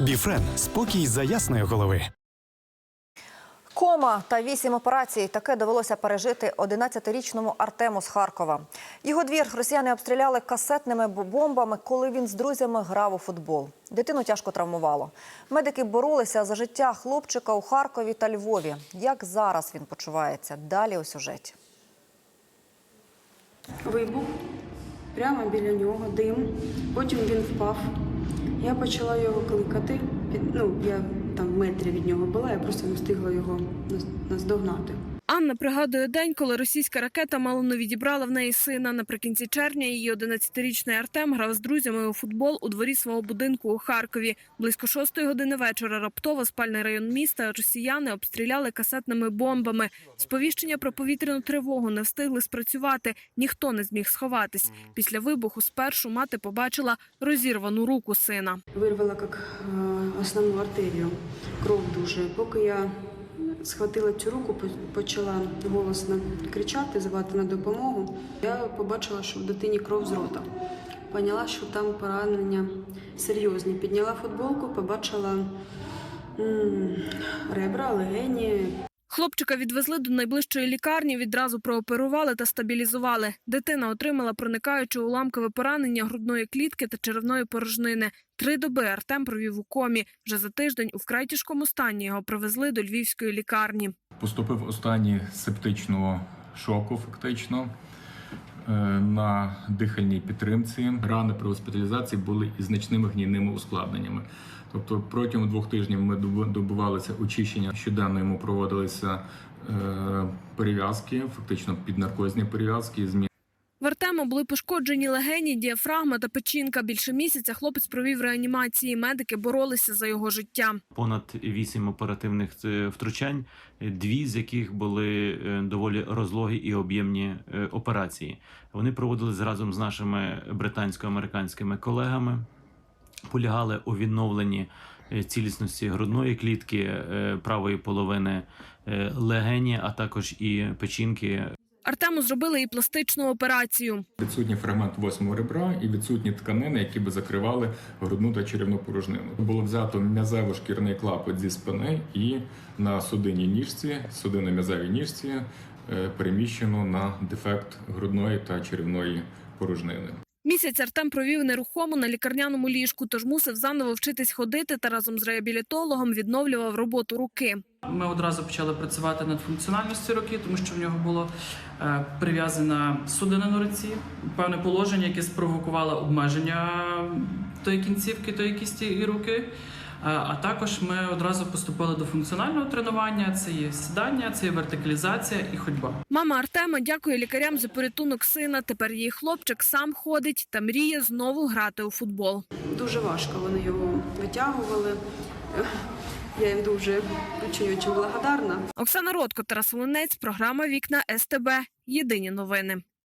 Біфрен спокій за ясної голови. Кома та вісім операцій таке довелося пережити 11-річному Артему з Харкова. Його двір росіяни обстріляли касетними бомбами, коли він з друзями грав у футбол. Дитину тяжко травмувало. Медики боролися за життя хлопчика у Харкові та Львові. Як зараз він почувається? Далі у сюжеті. Вибух прямо біля нього, дим. Потім він впав. Я почала його кликати. Ну, я там метрі від нього була, я просто не встигла його наздогнати. Анна пригадує день, коли російська ракета мало не відібрала в неї сина. Наприкінці червня її 11-річний Артем грав з друзями у футбол у дворі свого будинку у Харкові. Близько шостої години вечора раптово спальний район міста росіяни обстріляли касетними бомбами. Сповіщення про повітряну тривогу не встигли спрацювати. Ніхто не зміг сховатись. Після вибуху спершу мати побачила розірвану руку сина. Вирвала як е, основну артерію, кров дуже. Поки я схватила цю руку, почала голосно кричати, звати на допомогу. Я побачила, що в дитині кров з рота. Поняла, що там поранення серйозні. Підняла футболку, побачила ребра, легені, Хлопчика відвезли до найближчої лікарні, відразу прооперували та стабілізували. Дитина отримала проникаюче уламкове поранення грудної клітки та черевної порожнини. Три доби Артем провів у комі. Вже за тиждень у вкрай тяжкому стані його привезли до львівської лікарні. Поступив останній септичного шоку, фактично. Е, На дихальній підтримці рани при госпіталізації були із значними гнійними ускладненнями. Тобто протягом двох тижнів ми добувалися очищення. Щоденно йому проводилися е, перев'язки, фактично піднаркозні перев'язки. Зміни В Артема були пошкоджені легені, діафрагма та печінка. Більше місяця хлопець провів реанімації. Медики боролися за його життя. понад вісім оперативних е, втручань, дві з яких були е, доволі розлогі і об'ємні е, операції. Вони проводились разом з нашими британсько-американськими колегами, полягали у відновленні цілісності грудної клітки, правої половини легені, а також і печінки Артему зробили і пластичну операцію. Відсутній фрагмент восьмого ребра і відсутні тканини, які би закривали грудну та черевну порожнину. Було взято м'язево-шкірний клапоть зі спини і на судинній ніжці, судинно-м'язевій ніжці е, переміщено на дефект грудної та черевної порожнини. Місяць Артем провів нерухомо на лікарняному ліжку, тож мусив заново вчитись ходити та разом з реабілітологом відновлював роботу руки. Ми одразу почали працювати над функціональністю руки, тому що в нього було е, прив'язана судина на руці, певне положення, яке спровокувало обмеження тої кінцівки, тої кісті і руки. Е, А також ми одразу поступили до функціонального тренування. Це є сідання, це є вертикалізація і ходьба. Мама Артема дякує лікарям за порятунок сина. Тепер її хлопчик сам ходить та мріє знову грати у футбол. Дуже важко вони його витягували. Я їм дуже очень-очень благодарна. Оксана Ротко, Тарас Волинець, програма Вікна СТБ. Єдині новини.